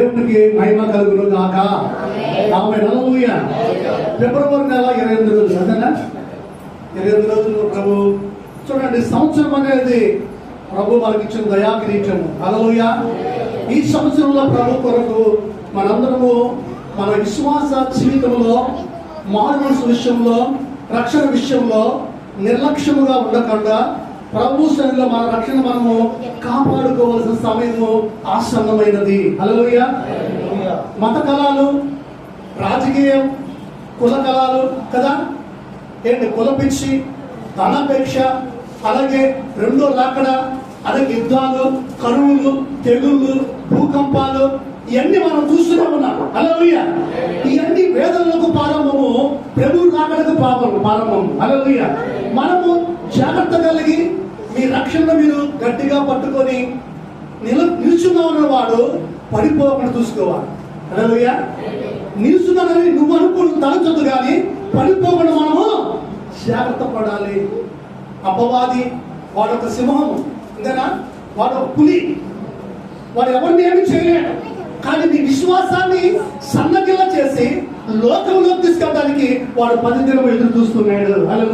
దేవునికి మహిమ కలుగును కాక ఆమె నలభూయ ఫిబ్రవరి నెల ఇరవై ఎనిమిది రోజులు అదేనా ఇరవై ఎనిమిది రోజులు ప్రభు. చూడండి సంవత్సరం అనేది ప్రభు మనకి ఇచ్చిన దయా కిరీటము ఈ సంవత్సరంలో ప్రభు కొరకు మనందరము మన విశ్వాస జీవితంలో మానవ విషయంలో రక్షణ విషయంలో నిర్లక్ష్యముగా ఉండకుండా ప్రభు సన్నిధిలో మన రక్షణ మనము కాపాడుకోవాల్సిన సమయము ఆసన్నమైనది. హల్లెలూయా. మత కళాలు రాజకీయం కుల కళాలు కదా? ఏంటి? కులపిచ్చి ధనాపేక్ష అలాగే రెండో రాకడ అలాగే యుద్ధాలు కరువులు తెగుళ్ళు భూకంపాలు ఇవన్నీ మనం చూస్తూనే ఉన్నాం. అలలుయ ఇవన్నీ వేదనలకు ప్రారంభము ప్రభు రాకడకు ప్రారంభం ప్రారంభం అలలుయ మనము జాగ్రత్త కలిగి మీ రక్షణ మీరు గట్టిగా పట్టుకొని నిల నిల్చున్నా ఉన్నవాడు పడిపోకుండా చూసుకోవాలి. అలలుయ నిలుస్తున్నానని నువ్వు అనుకుని తలచొద్దు కానీ పడిపోకుండా మనము జాగ్రత్త పడాలి. అపవాది వాడు ఒక సింహము ఇంకనా వాడు ఒక పులి. వాడు ఎవరిని ఏమి చేయలేడు. కానీ నీ విశ్వాసాన్ని సన్నగిల్ల చేసి లోకంలోకి తీసుకెళ్ళడానికి వాడు పది దినం ఎదురు చూస్తున్నాడు. అలా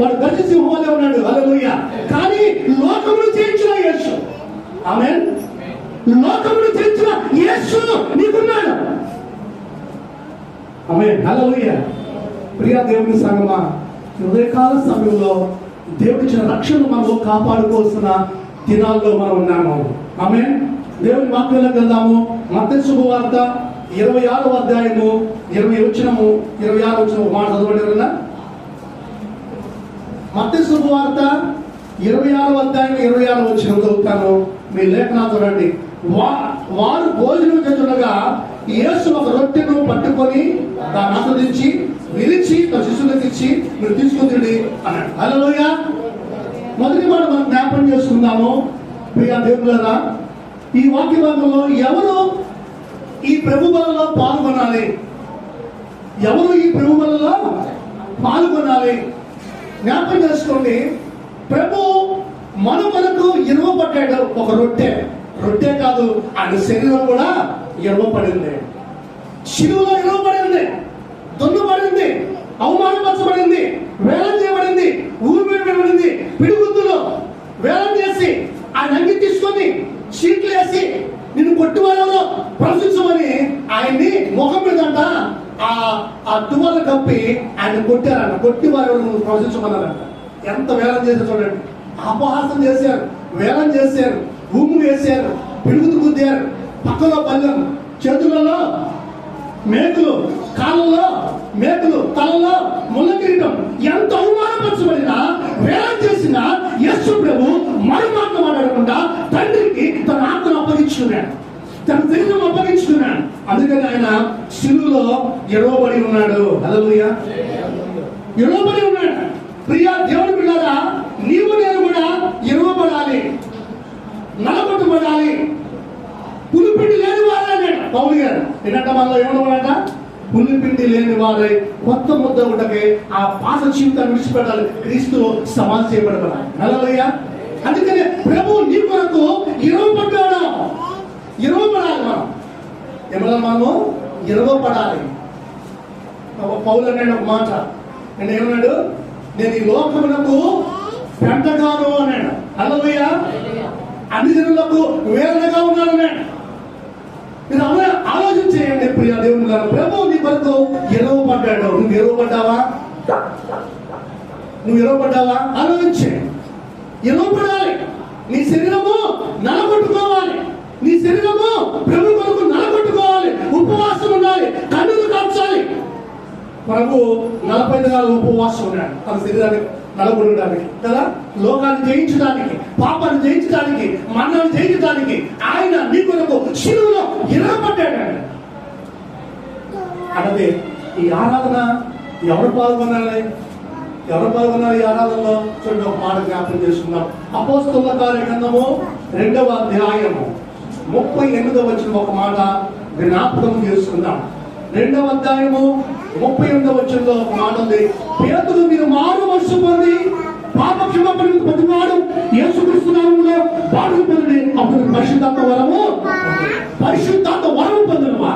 వాడు గట్టి సింహంలో ఉన్నాడు. అలలుయ్య కానీ లోకమును చేయించిన యేసు. ఆమె లోకమును చేయించిన యేసు నీకున్నాడు. ఆమె హల్లెలూయా. ప్రియా దేవుని సంగమా ఉదయకాల సమయంలో దేవుడిచ్చిన రక్షణ మనం కాపాడుకోవాల్సిన దినాల్లో మనం ఉన్నాము. ఆమె దేవుని వాక్యంలోకి వెళ్దాము. మత శుభవార్త ఇరవై ఆరో అధ్యాయము ఇరవై వచ్చినము ఇరవై ఆరు వచ్చిన మాట చదవండి ఎవరన్నా? మత శుభవార్త ఇరవై ఆరు అధ్యాయం ఇరవై ఆరు వచ్చిన చదువుతాను. మీ లేఖనా చూడండి వా వారు భోజనం చేస్తుండగా యేసు ఒక రొట్టెను పట్టుకొని దాన్ని ఆస్వాదించి విరిచి తన శిష్యులకు ఇచ్చి మీరు తీసుకుంటుంది అన్నాడు. హలోయ మొదటి మాట మనం జ్ఞాపకం చేసుకుందాము. ప్రియా దేవులారా ఈ వాక్య భాగంలో ఎవరు ఈ ప్రభుబలలో పాల్గొనాలి? ఎవరు ఈ ప్రభుబలలో పాల్గొనాలి? జ్ఞాపకం చేసుకోండి. ప్రభు మన మనకు పట్టాడు ఒక రొట్టె. రొట్టె కాదు ఆయన శరీరం కూడా ఇరవబడింది. శిలువలో ఇరవబడింది. పడింది అవమానపరచబడింది వేలం చేయబడింది ఊరు పెట్టబడింది పిడిగుద్దులో వేలం చేసి ఆయన అంగి తీసుకొని సీట్లు వేసి నిన్ను కొట్టివారెవరో ప్రశ్నించమని ఆయన్ని ముఖం మీదంట ఆ ఆ తువ్వలు కప్పి ఆయన కొట్టారంట కొట్టి వారు నువ్వు ప్రవచించమన్నారంట. ఎంత వేలం చేశారు చూడండి. అపహాసం చేశారు వేలం చేశారు భూమి వేశారు పిడుగుతు గుద్దారు పక్కలో పల్లెం చేతులలో మేకులు కాళ్ళలో మేకులు తలలో ముళ్ళ కిరీటం. ఎంత అవమానపరచబడినా వేలం చేసిన యశు ప్రభు మరు మాట మాట్లాడకుండా తండ్రికి తన ఆత్మను అప్పగించుకున్నాడు. తన శరీరం అప్పగించుకున్నాడు. అందుకని ఆయన శిలువలో ఎడవబడి ఉన్నాడు. అలలుయ ఎడవబడి ఉన్నాడు. ప్రియా దేవుని పిల్లరా నీవు నేను కూడా ఎడవబడాలి నలగొట్టబడాలి పులిపిండి లేని వారే అన్నాడు పౌలు గారు. నిన్నట మనలో ఏమనుకున్నాడ పులిపిండి లేని వారే కొత్త ముద్ద ఉండకే ఆ పాత జీవితాన్ని విడిచిపెట్టాలి. క్రీస్తులో సమాధి చేయబడబడాలి హల్లెలూయ. అందుకనే ప్రభు నీ కొరకు ఇరవబడ్డాడు ఇరవబడాలి మనం. ఏమన్నా మనము? ఇరవబడాలి ఒక పౌలు అనే ఒక మాట. నేను ఏమన్నాడు? నేను ఈ లోకమునకు పెంటగాను అన్నాడు. హల్లెలూయ. అన్ని జనులకు వేదనగా ఉన్నాడు అన్నాడు. మీరు అలా ఆలోచన చేయండి ప్రియ దేవుని గారు. ప్రభు నీ కొరకు ఎరవబడ్డాడు. నువ్వు ఎరవబడ్డావా? నువ్వు ఎరవబడ్డావా? ఆలోచించే. ఎరవబడాలి. నీ శరీరము నలగొట్టుకోవాలి. నీ శరీరము ప్రభు కొరకు నలగొట్టుకోవాలి ఉపవాసం ఉండాలి కన్నులు కాల్చాలి ప్రభు నలభై దినాలు ఉపవాసం ఉన్నాడు తన శరీరాన్ని నలగొట్టడానికి కదా? లోకాన్ని జయించడానికి పాపాన్ని జయించడానికి మరణాన్ని జయించడానికి ఆయన నీ కొరకు శిలువులో ఇరగబడ్డాడు అన్నదే ఈ ఆరాధన ఎవరు పాల్గొనాలి? ఎవరు పాల్గొన్నారు ఈ ఆరాధనలో? చూడండి ఒక మాట జ్ఞాపకం చేసుకుందాం. అపోస్తుల కార్యక్రమము రెండవ అధ్యాయము ముప్పై ఎనిమిదవ వచ్చిన ఒక మాట జ్ఞాపకం చేసుకుందాం. రెండవ అధ్యాయము ముప్పై ఎనిమిదవ వచ్చంలో ఒక మాట ఉంది. పేదలు మీరు మారు మనసు పొంది పాప క్షమాపణ ప్రతివాడు యేసుక్రీస్తు నామములో బాధలు పొంది అప్పుడు పరిశుద్ధాత్మ వరము పరిశుద్ధాత్మ వరము పొందినవా?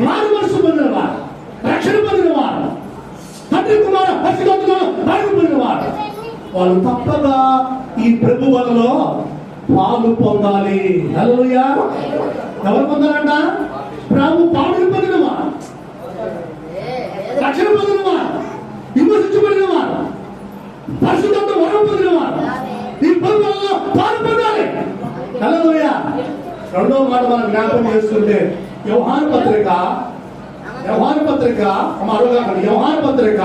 మారు మనసు పొందినవా? రక్షణ పొందినవారు తండ్రి కుమార పరిశుద్ధాత్మ బాధలు పొందినవారు వాళ్ళు తప్పగా ఈ ప్రభు వలలో పాలు పొందాలి. ఎవరు పొందాలంట? ప్రభు పాడు పొందినవా రక్షణ పొందినవా విమర్శించబడినవా పరిశుద్ధంతో వరం పొందినవా ఈ పనులలో పాలు పొందాలి. రెండవ మాట మనం జ్ఞాపకం చేస్తుంటే వ్యవహార పత్రిక వ్యవహార పత్రిక మరోగా వ్యవహార పత్రిక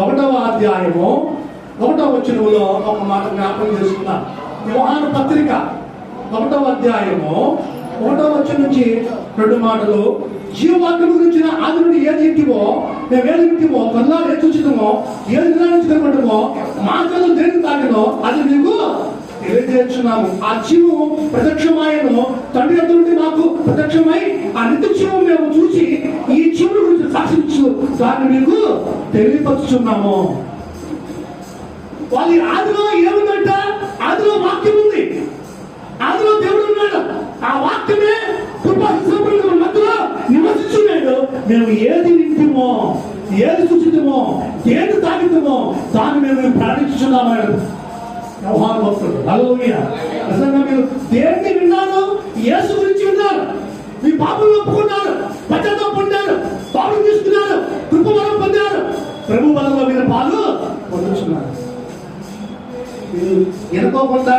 ఒకటవ అధ్యాయము ఒకటవ వచనములో ఒక మాట జ్ఞాపకం చేసుకున్నాం. వ్యవహార పత్రిక ఒకటవ అధ్యాయము ఒకటో వచ్చిన నుంచి రెండు మాటలు. జీవవాక్యం గురించిన ఆది నుండి ఏది ఇంటివో మేము ఏది ఇంటివో కొన్నాళ్ళు ఏది చూచితమో ఏది జ్ఞానించి కనబడమో మా కళ్ళు దేని తాకినో అది మీకు తెలియజేస్తున్నాము. ఆ జీవము ప్రత్యక్షమాయను. తండ్రి యొద్ద నుండి మాకు ప్రత్యక్షమై ఆ నిత్య జీవం మేము చూసి ఈ జీవుల గురించి సాక్షించు. దాన్ని మీకు తెలియపరుచున్నాము. వాళ్ళ ఆదిలో ఏముందంట? ఆదిలో వాక్యం ఉంది. ఆదిలో దేవుడు ఉన్నాడు. ఆ వాక్యమే కృపాసంపన్న మధ్యలో నివసించున్నాడు. మేము ఏది వింటుమో ఏది చూసిద్దామో ఏది తాగిద్దామో దాన్ని మేము ప్రార్థించున్నామన్నాడు వ్యవహారం భక్తుడు. హల్లెలూయా. నిజంగా మీరు దేన్ని విన్నారు యేసు గురించి విన్నారు. మీ పాపలు ఒప్పుకున్నారు పచ్చతో పొందారు పాలు తీసుకున్నారు కృపవరం పొందారు. ప్రభు వరంలో మీరు పాలు పొందుతున్నారు మీరు ఎనుకోకుండా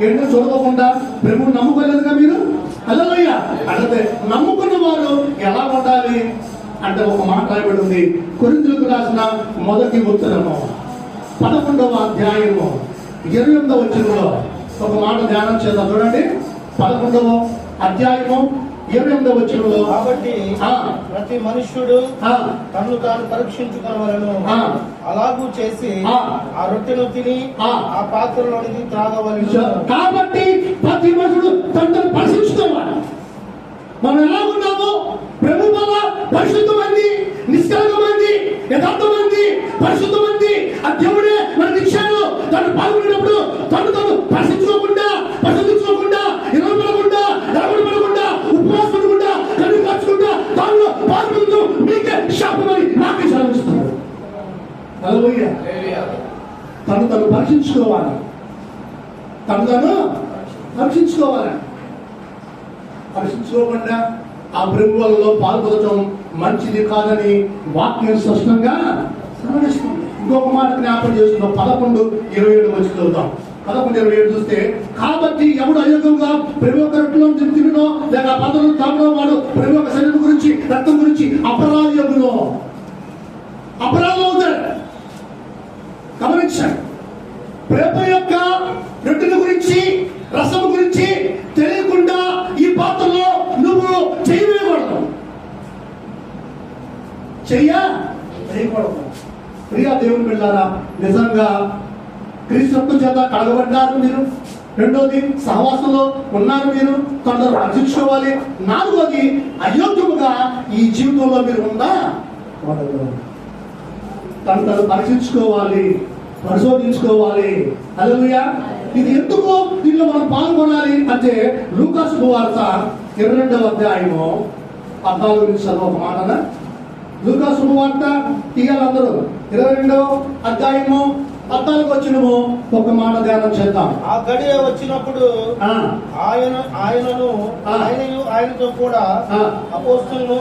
ఎన్నో చూడకోకుండా ప్రభువు నమ్ముకోలేదుగా మీరు? అల్లయ్య అంటే నమ్ముకున్న వారు ఎలా ఉండాలి అంటే ఒక మాట రాయబడి ఉంది. కొరిందులకు రాసిన మొదటి ఉత్తరము. పదకొండవ అధ్యాయము ఇరవై ఎనిమిదవ ఒక మాట ధ్యానం చేద్దాం. చూడండి. పదకొండవ అధ్యాయము ఇరవై ఎనిమిదవ వచ్చినలో కాబట్టి. ప్రతి మనుష్యుడు తాను పరీక్షించుకునవలను ఆ. అలాగూ చేసి ఆ. రొట్టెను తిని ఆ. పాత్రలోనిది త్రాగవలను కాబట్టి ప్రతి మనుషుడు తనను పరిశీలించుకోవాలి మనం ఎలా ఉన్నాము ప్రభు వల్ల పరిశుద్ధమంది నిష్కలకమంది యథార్థమంది పరిశుద్ధమంది ఆ దేవుడే మనకి ఇచ్చాడు తను పాల్గొనేటప్పుడు తను తను పరిశీలించుకోకుండా పరిశీలించుకోకుండా ఇరవకుండా నిలబడకుండా ఉపవాసం ఉండకుండా కళ్ళు కాచుకుంటా దానిలో పాల్గొంటూ మీకే శాపమని నాకే సెలవిస్తున్నాడు హల్లెలూయా తను తను రక్షించుకోవాలి తను రక్షించుకోవాలి రక్షించుకోకుండా ఆ ప్రభువులలో పాల్గొనడం మంచిది కాదని వాక్యం స్పష్టంగా సెలవిస్తుంది ఇంకొక మాట జ్ఞాపకం చేస్తున్నాం. పదకొండు ఇరవై ఏడు వచ్చి చదువుతాం పదకొండు ఇరవై ఏడు చూస్తే కాబట్టి ఎవడు అయోగ్యంగా ప్రభు యొక్క రొట్టెలో తినో లేక పదవులు తాపడం వాడు ప్రభు యొక్క శరీరం గురించి రక్తం గురించి అపరాధ యోగులో అపరాధం అవుతాడు. గమనించండి. ప్రేమ యొక్క రొట్టెల గురించి రసం గురించి తెలియకుండా ఈ పాత్రలో నువ్వు చేయకూడదు చెయ్యా? చేయకూడదు. ప్రియా దేవుని వెళ్ళారా నిజంగా క్రీస్తు చేత కడగబడ్డారు మీరు. రెండోది సహవాసంలో ఉన్నారు మీరు. కొందరు రక్షించుకోవాలి నాలుగోది అయోగ్యముగా ఈ జీవితంలో మీరు ఉందా? తను తను పరీక్షించుకోవాలి. పరిశోధించుకోవాలి. అలలుయా ఇది ఎందుకు దీనిలో మనం పాల్గొనాలి అంటే లూకాసు వార్త ఇరవై రెండవ అధ్యాయము పద్నాలుగు నిమిషాలు ఒక మాటన? లూకాసు వార్త తీయాలందరూ ఇరవై రెండవ అధ్యాయము పద్నాలుగు వచ్చినము ఒక మాట ధ్యానం చేద్దాం ఆ గడియ వచ్చినప్పుడు ఆయన ఆయనను ఆ. ఆయనయు ఆయనతో కూడా. అపోస్తులను.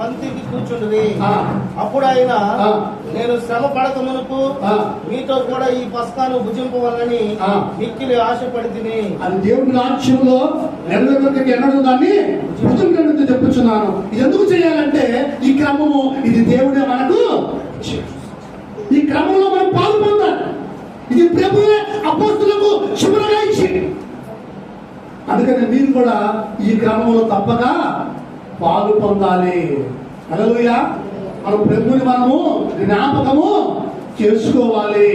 పంక్తికి కూర్చుండది. అప్పుడు ఆయన. నేను శ్రమ పడక మునుపు. మీతో కూడా ఈ పస్కాను భుజింపవాలని. మిక్కిలి ఆశపడి తిని అది దేవుని రాజ్యంలో నెరవేరుకి ఎన్నడూ దాన్ని భుజం కింద చెప్పుచున్నాను ఇది ఎందుకు చేయాలంటే ఈ క్రమము ఇది దేవుడే మనకు. ఈ క్రమంలో ఇది ప్రభువే అపోస్తులకు శుభ్రంగా ఇచ్చింది. అందుకని మీరు కూడా ఈ క్రమంలో తప్పక పాలు పొందాలి. అలలుయా మన ప్రభుని మనము జ్ఞాపకము చేసుకోవాలి.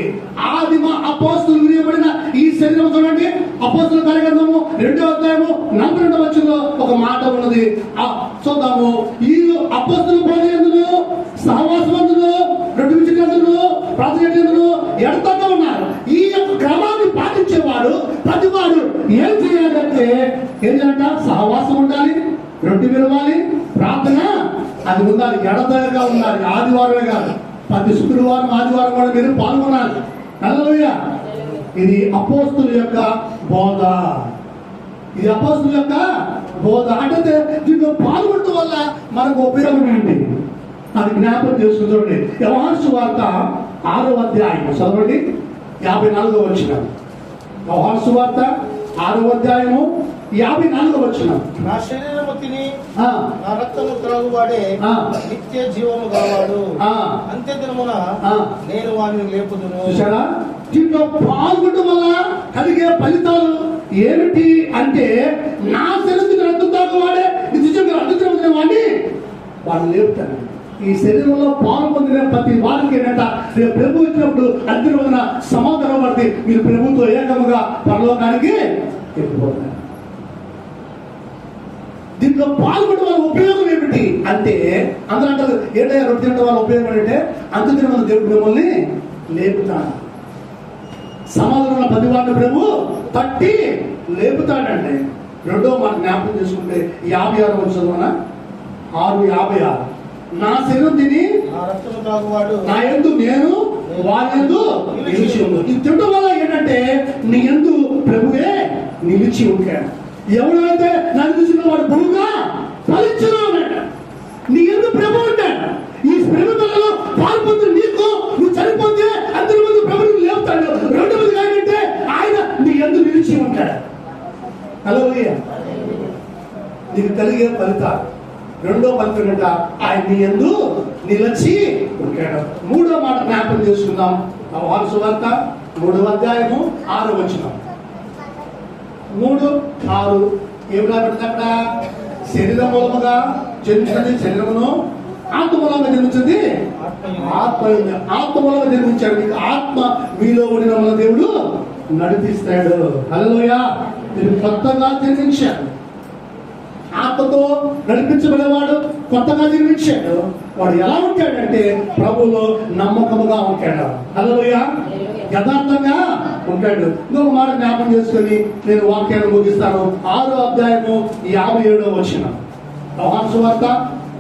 ఆదిమ అపోస్తులు విరియబడిన ఈ శరీరం చూడండి. అపోస్తుల కార్యక్రమము రెండో అధ్యాయము నలభై రెండవ వచ్చంలో ఒక మాట ఉన్నది. ఆ చూద్దాము. ఈ అపస్తుల పని ఎందులో సహవాసం రెండు విషయం ఎందులో ప్రార్థన ఉన్నారు. ఈ యొక్క క్రమాన్ని పాటించేవారు ప్రతి వారు ఏం చేయాలంటే ఏంటంట? సహవాసం ఉండాలి రెండు విలవాలి ప్రార్థన. అది ఉండాలి. ఎడతగా ఉండాలి. ఆదివారమే కాదు. ప్రతి శుక్రవారం ఆదివారం కూడా మీరు పాల్గొనాలి. నల్లలోయ ఇది అపోస్తుల యొక్క బోధ. ఇది అపోస్తుల యొక్క బోధ. అంటే దీంట్లో పాల్గొనడం వల్ల మనకు ఉపయోగం ఏంటి? అది జ్ఞాపకం చేసుకుని చూడండి. వ్యవహార్సు వార్త ఆరో అధ్యాయం చదవండి. యాభై నాలుగో వచ్చిన వ్యవహార్సు వార్త ఆరో అధ్యాయము యాభై నాలుగో వచ్చిన నా శరీరము తిని నా రక్తము త్రాగువాడే. నిత్య జీవము గలవాడు. ఆ. అంత్య దినమున. నేను వారిని లేపుదును. చూసారా దీంట్లో పాల్గొనడం వల్ల కలిగే ఫలితాలు ఏమిటి అంటే నా నిజంగా అడ్డుతున్న వాడిని వాళ్ళు లేపుతాను ఈ శరీరంలో పాలు పొందిన ప్రతి వారికి ఏంటంట రేపు ప్రభు ఇచ్చినప్పుడు అగ్ని రోజున సమాధానం పడితే మీరు ప్రభుత్వ ఏకముగా పరలోకానికి వెళ్ళిపోతారు. దీంట్లో పాల్గొనడం వల్ల ఉపయోగం ఏమిటి? అంటే అందరూ అంటారు ఏంటయ్యా రొట్టె తినడం వల్ల ఉపయోగం ఏంటంటే అంత తినడం దేవుడు మిమ్మల్ని లేపుతాడు. సమాధానం ప్రతి వాడిని ప్రభు తట్టి లేపుతాడంటే రెండో మాట జ్ఞాపకం చేసుకుంటే యాభై ఆరు వచ్చిన ఆరు యాభై ఆరు. నా శరీరం తిని నా ఎందు నేను వారి ఎందు నిలిచి ఉంది ఇది తినడం వల్ల ఏంటంటే నీ ఎందు ప్రభువే నిలిచి ఉంటాడు ఎవడైతే నన్ను చూసిన వాడు బహుగా ఫలించను అన్నాడు. నీ ఎందు ప్రభు ఉంటాడు ఈ ప్రభుత్వంలో పాల్పొందిన నీకు నువ్వు చనిపోతే అందరి ముందు ప్రభుత్వం లేపుతాడు. రెండవది ఏంటంటే ఆయన నీ ఎందు నిలిచి ఉంటాడు. హలో నీకు కలిగే ఫలితాలు. రెండో ఫలితం ఆయన నీ ఎందు నిలిచి ఉంటాడు. మూడో మాట జ్ఞాపకం చేసుకుందాం. వారసు వార్త మూడో అధ్యాయము ఆరు వచ్చిన మూడు ఆరు. ఏం రాబడింది అక్కడ? శరీరం మూలముగా జన్మించింది శరీరమును. ఆత్మ మూలంగా జన్మించింది ఆత్మ. ఆత్మ మూలంగా జన్మించాడు. మీకు ఆత్మ మీలో ఉండిన మన దేవుడు నడిపిస్తాడు. హలోయ మీరు కొత్తగా జన్మించాడు ఆత్మతో నడిపించబడేవాడు కొత్తగా జన్మించాడు. వాడు ఎలా ఉంటాడంటే ప్రభువులో నమ్మకముగా ఉంటాడు. హలోయ యథార్థంగా ఉంటాడు. ఇంకొక మాట జ్ఞాపకం చేసుకొని నేను వాక్యాన్ని ముగిస్తాను. ఆరో అధ్యాయము యాభై ఏడో వచ్చిన వార్త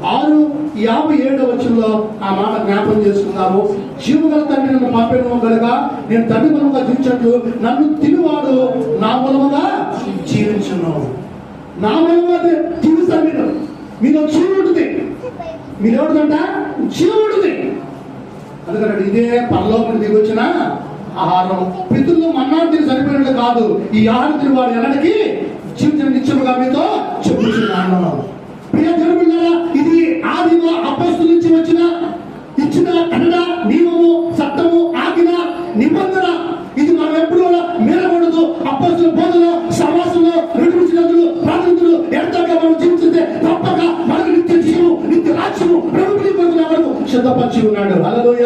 ఆరు యాభై ఏడో వచ్చంలో ఆ మాట జ్ఞాపకం చేసుకుందాము. జీవగల తండ్రి నన్ను పంపిన కనుక నేను తండ్రి మూలంగా జీవించట్లు నన్ను తినివాడు నా మూలముగా జీవించును. నా మూలంగా జీవిస్తాను మీరు మీలో జీవం ఉంటుంది మీరు ఎవరిదంట? జీవం ఉంటుంది అందుకని ఇదే పరలోకం దిగి వచ్చిన ఆహారం. పితృలు మన్నా తిని సరిపోయినట్టు కాదు. ఈ ఆహారం తిని వాడు ఎన్నటికి జీవితం నిత్యముగా మీతో చెప్పుచున్నాను. ప్రియ జరుగుతున్నారా ఇది ఆదిలో అపస్తు నుంచి వచ్చిన ఇచ్చిన కన్నడ నియమము చట్టము ఆగిన నిబంధన సిద్ధపరిచి ఉన్నాడు. అలలోయ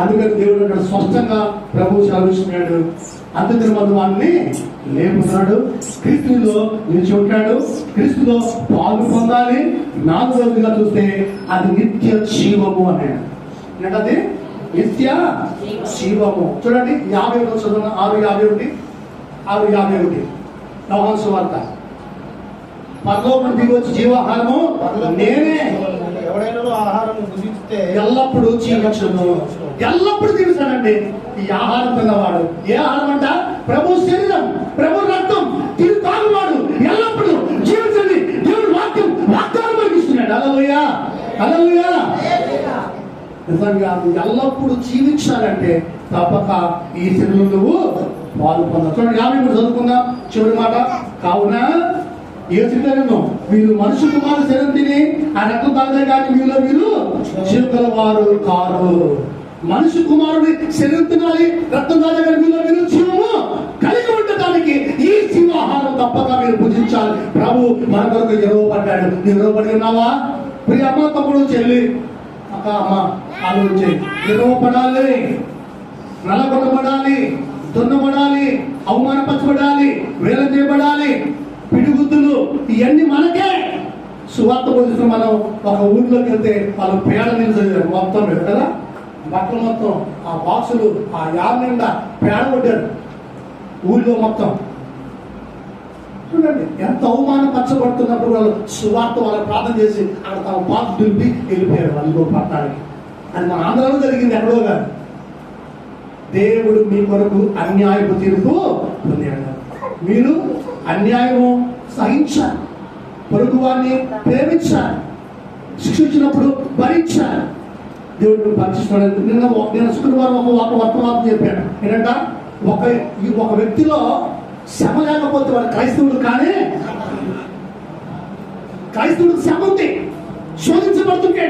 అందుకని దేవుడు అక్కడ స్పష్టంగా ప్రభు సెలవిస్తున్నాడు. అందుకని మన వాడిని లేపుతున్నాడు. క్రీస్తులో నిలిచి ఉంటాడు. క్రీస్తులో పాలు పొందాలి. నాలుగు రోజులుగా చూస్తే అది నిత్య జీవము అన్నాడు. ఏంటది? నిత్య జీవము. చూడండి యాభై ఒకటి ఆరు యాభై ఒకటి. ఆరు యాభై ఒకటి. నవహంస వార్త పరలోకం దిగి వచ్చి జీవాహారము నేనే. ఎవడైనా ఆహారం భుజిస్తే ఎల్లప్పుడూ జీవించును. ఎల్లప్పుడూ జీవిస్తాడండి ఈ ఆహారం తిన్నవాడు. ఏ ఆహారం అంట? ప్రభు శరీరం ప్రభు రక్తం. తిని తాగువాడు. ఎల్లప్పుడూ జీవించండి. దేవుడు వాక్యం వాగ్దానం మనకి ఇస్తున్నాడు అలలుయా అలలుయా నిజంగా నువ్వు ఎల్లప్పుడూ జీవించాలంటే తప్పక ఈ శరీరం నువ్వు పాలు పొందాలి చూడండి యాభై మూడు చదువుకుందాం. చివరి మాట కావున ఏ మీరు మనుషు కుమారు శరం తిని ఆ రక్తం తాగలే కానీ మీలో మీరు జీవగల వారు కారు. మనుషు కుమారుడి శరీరం తినాలి రక్తం తాగలే కానీ మీలో మీరు జీవము కలిగి ఉండటానికి ఈ శివాహారం తప్పక మీరు పూజించాలి. ప్రభు మన కొరకు ఎరవబడ్డాడు నువ్వు పడి ఉన్నావా? ప్రియ అమ్మ తమ్ముడు చెల్లి అక్క అమ్మ ఆలోచించి ఎరవబడాలి నలగొట్టబడాలి దున్నబడాలి అవమానపరచబడాలి వేల చేయబడాలి. పిడిగుద్దులు ఇవన్నీ మనకే. సువార్త పోలీసులు మనం ఒక ఊర్లోకి వెళ్తే వాళ్ళు పేడ నిలిచారు మొత్తం కదా? బట్టలు మొత్తం ఆ బాక్సులు ఆ యార్ నిండా పేడ కొట్టారు. ఊళ్ళో మొత్తం. చూడండి ఎంత అవమానపరచబడుతున్నప్పుడు వాళ్ళు సువార్త వాళ్ళు ప్రార్థన చేసి అక్కడ తమ పాత దులిపి వెళ్ళిపోయారు వాళ్ళు ఇంకో పట్టానికి అది మన ఆంధ్రాలో జరిగింది ఎక్కడో కాదు. దేవుడు మీ కొరకు అన్యాయపు తీర్పు పొందాడు. మీరు అన్యాయము సహించాను పొరుగువాన్ని ప్రేమించాను శిక్షించినప్పుడు భరించాను దేవుడు పరీక్షిస్తున్నాడు నిన్న ఒక- నేను శుక్రవారం ఒక ఒక వర్తమానం చెప్పాను ఏంటంట? ఒక ఈ ఒక వ్యక్తిలో శ్రమ లేకపోతే వాడు క్రైస్తవుడు కానీ క్రైస్తవుడు శ్రమ ఉంది. శోధించబడుతుంటే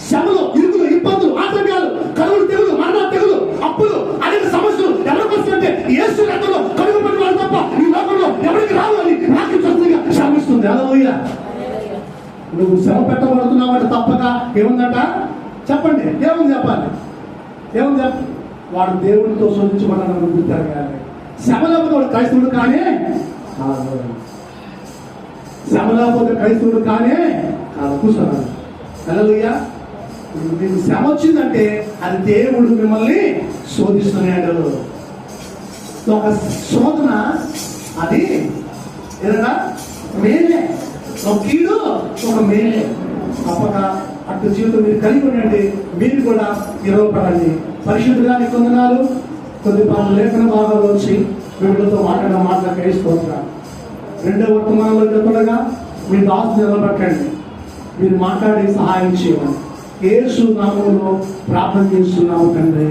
శ్రమలు ఇరుకులు ఇబ్బందులు ఆటంకాలు కరువులు తెగులు మరణ తెగులు నువ్వు శ్రమ పెట్టబడుతున్నావు తప్పక ఏముందట? చెప్పండి ఏముంది చెప్పాలి? ఏముంది చెప్ప? వాడు దేవుడితో శోధించబడ్డాను అనుకుంటారు కానీ శ్రమ లేకపోతే వాడు క్రైస్తవుడు కానీ శ్రమ లేకపోతే క్రైస్తవుడు కానీ కాదు. కూర్చున్నాను హల్లెలూయా. మీకు శ్రమ వచ్చిందంటే అది దేవుడు మిమ్మల్ని శోధిస్తున్నాడు ఒక శోధన అది. ఏదైనా మేలే. ఒక కీడు ఒక మేలు. తప్పక అటు జీవితం మీరు కలిగి ఉండండి. మీరు కూడా ఇరవపడండి పరిశుద్ధుగా కొందనాలు కొద్ది పాలు లేఖన భాగాలు వచ్చి వీళ్ళతో మాట్లాడిన మాటలు వేసుకోవచ్చున్నాను రెండో వర్తమానంలో చెప్పడగా మీ దాసు నిలబెట్టండి. మీరు మాట్లాడి సహాయం చేయండి. ఏసు నామంలో ప్రార్థన చేస్తున్నాము తండ్రి.